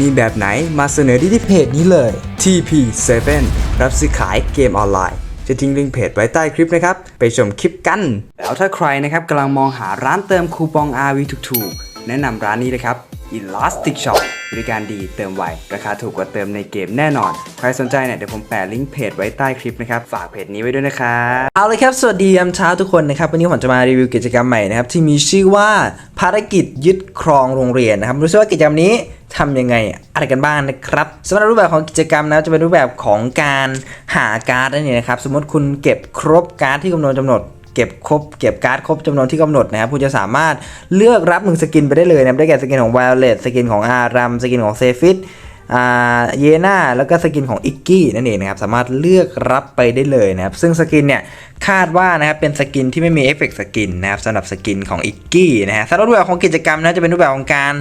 มีแบบไหนมาเสนอที่ที่เพจนี้เลย TP7 รับซื้อขายเกมออนไลน์ จะทิ้งลิงก์เพจไว้ใต้คลิปนะครับ ไปชมคลิปกัน แล้วถ้าใครนะครับกำลังมองหาร้านเติมคูปอง RV ถูกๆ แนะนำร้านนี้เลยครับ Elastic Shop บริการดีเติมไว ราคาถูกกว่าเติมในเกมแน่นอน ใครสนใจเนี่ยเดี๋ยวผมแปะลิงก์เพจไว้ใต้คลิปนะครับ ฝากเพจนี้ไว้ด้วยนะครับเอาเลยครับ สวัสดียามเช้าทุกคนนะครับ วันนี้ผมจะมารีวิวกิจกรรมใหม่นะครับ ที่มีชื่อว่าภารกิจยึดครองโรงเรียนนะครับรู้สึกว่ากิจกรรมนี้ ทำยังไงอะไรกันบ้างนะครับสำหรับรูปแบบของกิจกรรมนะจะเป็นรูปแบบของการหาการ์ดนั่นเองนะครับสมมติคุณเก็บครบการ์ดที่กำหนดกำหนดเก็บครบเก็บการ์ดครบจำนวนที่กำหนดนะครับคุณจะสามารถเลือกรับหนึ่งสกินไปได้เลยนะได้แก่สกินของ Violet สกินของอารัมสกินของเซฟิต เยน่าแล้วก็สกินของอิกกี้นั่นเองนะครับสามารถเลือกรับไปได้เลยนะครับซึ่งสกินเนี่ยคาดว่านะครับเป็นสกินที่ไม่มีเอฟเฟกต์สกินนะครับสำหรับสกินของอิกกี้นะฮะสำหรับรูปแบบของกิจกรรมนะจะเป็นรูปแบบของการ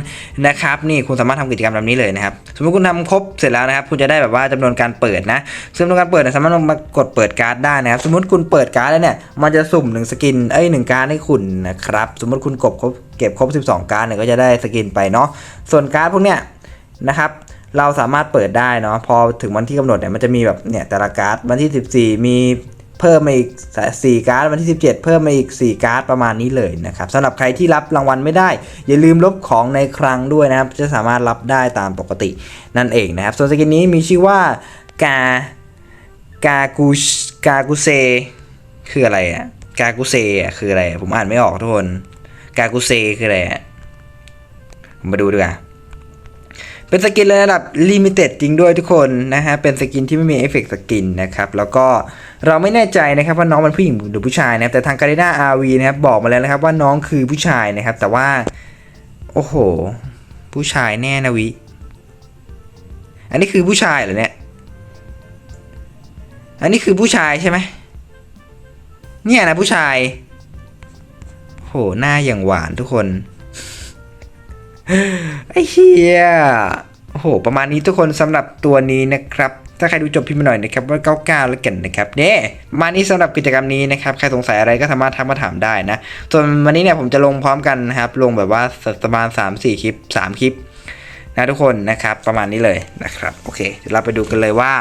นะครับนี่คุณสามารถทำกิจกรรมแบบนี้เลยนะครับสมมติคุณทำครบเสร็จแล้วนะครับคุณจะได้แบบว่าจำนวนการเปิดนะซึ่งจำนวนการเปิดเนี่ยสามารถมากดเปิดการ์ดได้นะครับสมมติคุณเปิดการ์ดแล้วเนี่ยมันจะสุ่มหนึ่งสกินเอ้ยหนึ่งการ์ดให้คุณนะครับสมมติคุณกบครบเก็บครบ 12 การ์ดเนี่ยก็จะได้สกินไปเนาะส่วนการ์ดพวกเนี้ยนะครับ เราสามารถเปิดได้เนาะพอถึงวันที่กำหนดเนี่ยมันจะมีแบบเนี่ยแต่ละการ์ดวันที่ 14 มีเพิ่มมาอีก4การ์ดวันที่ 17 เพิ่มมาอีก 4 การ์ดประมาณนี้เลยนะครับสำหรับใครที่รับรางวัลไม่ได้ อย่าลืมลบของในครั้งด้วยนะครับ จะสามารถรับได้ตามปกตินั่นเองนะครับส่วนสกินนี้มีชื่อว่ากากากูกากูเซคืออะไรอะกากูเซอะคืออะไร ผมอ่านไม่ออกทุกคนกากูเซคืออะไรอะมาดูดีกว่า เป็นสกินระดับลิมิเต็ดจริงด้วยทุกคนนะฮะ เป็นสกินที่ไม่มีเอฟเฟกต์สกินนะครับ แล้วก็เราไม่แน่ใจนะครับว่าน้องเป็นผู้หญิงหรือผู้ชายนะครับ แต่ทางการ d นาอาวีนะครับบอกมาแล้วนะครับว่าน้องคือผู้ชายนะครับ แต่ว่า โอ้โห ผู้ชายแน่นะวิ อันนี้คือผู้ชายเหรอเนี่ย อันนี้คือผู้ชายใช่ไหมเนี่ยนะผู้ชาย โห หน้าอย่างหวานทุกคน ไอ้เฮียโอ้โห ประมาณนี้ทุกคนสำหรับตัวนี้นะครับถ้าใครดูจบพิมพ์มาหน่อยนะครับว่า99แล้วกันนะครับเนี่ยมานี้สำหรับกิจกรรมนี้นะครับใครสงสัยอะไรก็สามารถทักมาถามได้นะ ส่วนวันนี้เนี่ยผมจะลงพร้อมกันนะครับ ลงแบบว่าประมาณ 3-4 คลิป 3 คลิปนะทุกคนนะครับ ประมาณนี้เลยนะครับ โอเค เดี๋ยวเราไปดูกันเลยว่า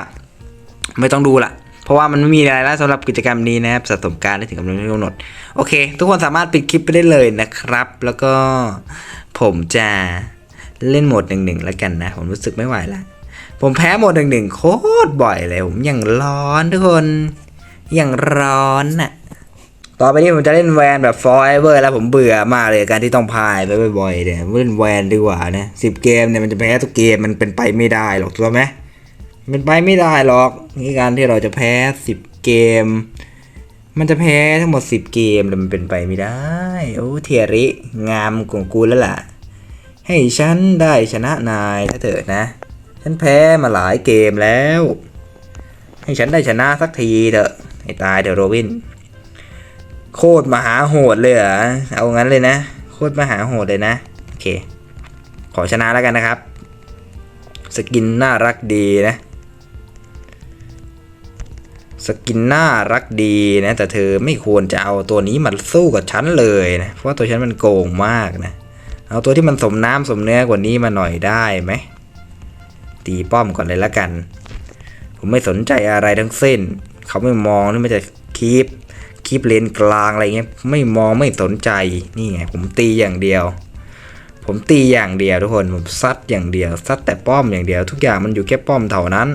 ไม่ต้องดูละ เพราะว่ามันไม่มีอะไรแล้วสำหรับกิจกรรมนี้นะครับสะสมการได้ถึงกำหนดที่กำหนด โอเค ทุกคนสามารถปิดคลิปไปได้เลยนะครับ แล้วก็ผมจะเล่นโหมดหนึ่งหนึ่งแล้วกันนะ ผมรู้สึกไม่ไหวแล้วผมแพ้โหมดหนึ่งหนึ่งโคตรบ่อยเลยผมอย่างร้อนทุกคนอย่างร้อนน่ะต่อไปนี้ผมจะเล่นแวนแบบ forever แล้วผมเบื่อมากเลยการที่ต้องพายไปบ่อยๆเนี่ยเล่นแวนดีกว่านะสิบเกมเนี่ยมันจะแพ้ทุกเกมมันเป็นไปไม่ได้หรอกถูกไหม เป็นไปไม่ได้หรอกนี่การที่เราจะแพ้สิบเกม มันจะแพ้ทั้งหมดสิบเกมแล้วมันเป็นไปไม่ได้ โอ้เทียริ งามของกูแล้วล่ะ ให้ฉันได้ชนะนายถ้าเถิดนะ ฉันแพ้มาหลายเกมแล้ว ให้ฉันได้ชนะสักทีเถอะให้ตายเถอะโรบิน โคตรมหาโหดเลยเหรอ เอางั้นเลยนะ โคตรมหาโหดเลยนะ โอเค ขอชนะแล้วกันนะครับ สกินน่ารักดีนะ สกินน่ารักดีนะ แต่เธอไม่ควรจะเอาตัวนี้มาสู้กับฉันเลยนะเพราะว่าตัวฉันมันโกงมากนะ เอาตัวที่มันสมน้ำสมเนื้อกว่านี้มาหน่อยได้ไหมตีป้อมก่อนเลยละกัน ผมไม่สนใจอะไรทั้งสิ้น เขาไม่มองนี่มันจะคีปคีปเลนกลางอะไรเงี้ยไม่มองไม่สนใจนี่ไงผมตีอย่างเดียว ผมตีอย่างเดียวทุกคนผมซัดอย่างเดียวซัดแต่ป้อมอย่างเดียว ทุกอย่างมันอยู่แค่ป้อมเท่านั้น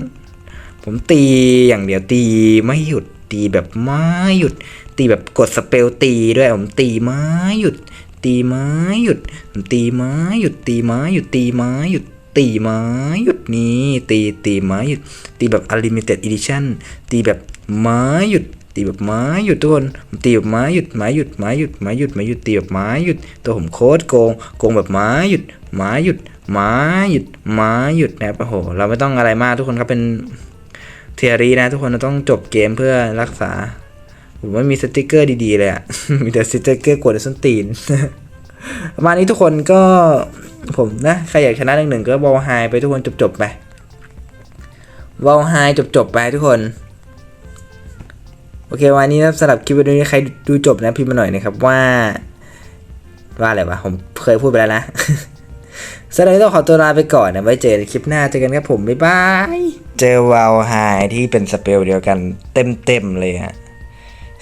ผมตีอย่างเดียวตีไม่หยุดตีแบบไม่หยุด ตีแบบกดสเปลตีด้วยผมตีไม่หยุด ตีไม้หยุดผมตีไม้หยุดตีไม้หยุดตีไม้หยุดตีไม้หยุดนี่ตีตีไม้หยุดตีแบบ unlimited edition ตีแบบไม้หยุด ตีแบบไม้หยุดทุกคนตีแบบไม้หยุดไม้หยุดไม้หยุดไม้หยุดไม้หยุดตีแบบไม้หยุดตัวผมโคตรโกงโกงแบบไม้หยุดไม้หยุดไม้หยุดไม้หยุดนะครับโอ้โหเราไม่ต้องอะไรมากทุกคนครับเป็น เทียรีนะทุกคนเราต้องจบเกมเพื่อรักษา ผมไม่มีสติกเกอร์ดีๆเลยอะมีแต่สติกเกอร์กดส้นตีนประมาณนี้ทุกคนก็ผมนะใครอยากชนะหนึ่งหนึ่งก็บอลไฮไปทุกคนจบๆไปบอลไฮจบๆไปทุกคนโอเควันนี้นะสำหรับคลิปวิดีโอนี้ใครดูจบนะพิมพ์มาหน่อยนะครับว่า ว่าอะไรวะผมเคยพูดไปแล้วนะ สำหรับวันนี้ต้องขอตัวลาไปก่อนนะ ไว้เจอในคลิปหน้าเจอกันครับผม บ๊ายบาย เจอวาวไฮที่เป็นสเปลเดียวกันเต็มๆเลยฮะ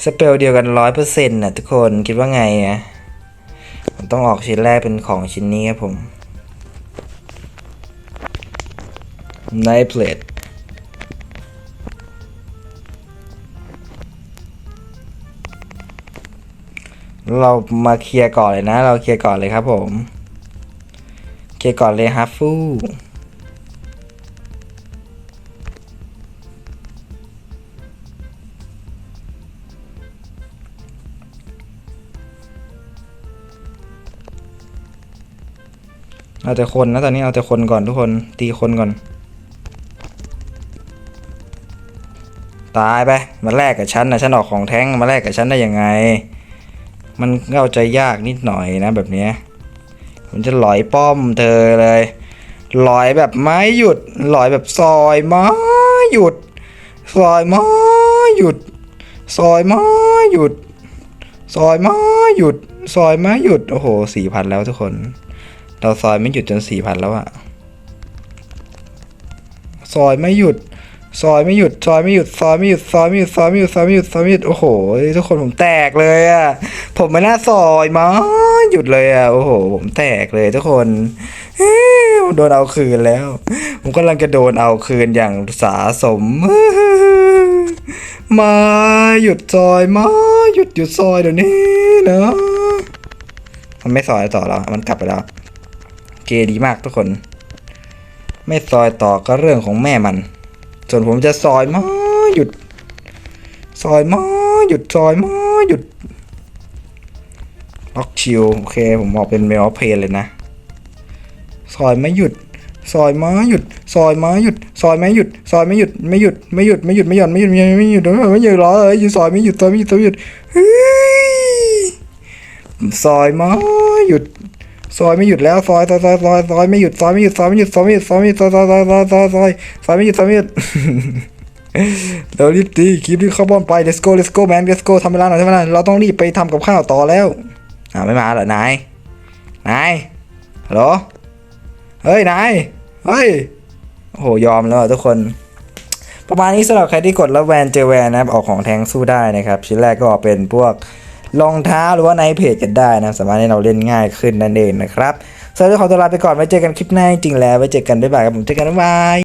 สเปลเดียวกันร้อยเปอร์เซ็นต์นะทุกคนคิดว่าไงอะผมต้องออกชิ้นแรกเป็นของชิ้นนี้ครับผมไนเพลทเรามาเคลียร์ก่อนเลยนะ เราเคลียร์ก่อนเลยครับผม เคลียร์ก่อนเลยฮัฟฟูเอาแต่คนนะตอนนี้เอาแต่คนก่อนทุกคนตีคนก่อน ตายไปมาแลกกับฉันนะฉันออกของแท้งมาแลกกับฉันได้ยังไง มันเข้าใจยากนิดหน่อยนะแบบเนี้ย ผมจะหลอยป้อมเธอเลยหลอยแบบไม่หยุดหลอยแบบซอยไม่หยุด ซอยไม่หยุด ซอยไม่หยุด ซอยไม่หยุด ซอยไม่หยุดโอ้โหสี่พันแล้วทุกคน เราซอยไม่หยุดจนสี่พันแล้วอะซอยไม่หยุด ซอยไม่หยุดซอยไม่หยุดซอยไม่หยุดซอยไม่หยุดซอยไม่หยุดซอยไม่หยุดซอยไม่หยุดโอ้โหทุกคนผมแตกเลยอะผมไม่น่าซอยมาหยุดเลยอะโอ้โห ผมแตกเลยทุกคนโดนเอาคืนแล้ว ผมกำลังจะโดนเอาคืนอย่างสาสม มาหยุดซอยมาหยุดหยุดซอยเดี๋ยวนี้นะมันไม่ซอยต่อแล้วมันกลับไปแล้วเกดีมากทุกคน ไม่ซอยต่อก็เรื่องของแม่มัน ส่วนผมจะซอยมาหยุด ซอยมาหยุดซอยมาหยุดล็อกชิลโอเค ผมออกเป็นเมลเพนเลยนะ ซอยไม่หยุด ซอยมาหยุด ซอยมาหยุด ซอยไม่หยุด ซอยไม่หยุด ไม่หยุด ไม่หยุด ไม่หยุด ไม่หย่อน ไม่หยุด ไม่หยุด ไม่หยุด ไม่หยุดหรอเอออยู่ซอยไม่หยุด ซอยไม่หยุด ซอยไม่หยุดเฮ้ยซอยมาหยุด ซอยไม่หยุดแล้วซอยซอยซอยซอยซอยไม่หยุดซอยไม่หยุดซอยไม่หยุดซอยไม่หยุดซอยไม่หยุดซอยซอยซอยซอยซอยซอยซอยไม่หยุดซอยไม่หยุดเรารีบตีคลิปที่เข้าบอลไป let's go let's go man let's go ทำเวลาหน่อยทำเวลาหน่อยเราต้องรีบไปทำกับข้าวต่อแล้วอ่าไม่มาเหรอนายนายฮัลโหลเฮ้ยนายเฮ้ยโอ้โหยอมแล้วทุกคน ประมาณนี้สำหรับใครที่กดแล้วแวนเจอแวนนะครับออกของแทงสู้ได้นะครับ ชิ้นแรกก็เป็นพวก รองเท้าหรือว่าในเพจกันได้นะครับสามารถให้เราเล่นง่ายขึ้นนั่นเองนะครับสำหรับขอตัวลาไปก่อนไว้เจอกันคลิปหน้าจริงแล้วไว้เจอกันบ๊ายบายครับผมเจอกันบ๊ายบาย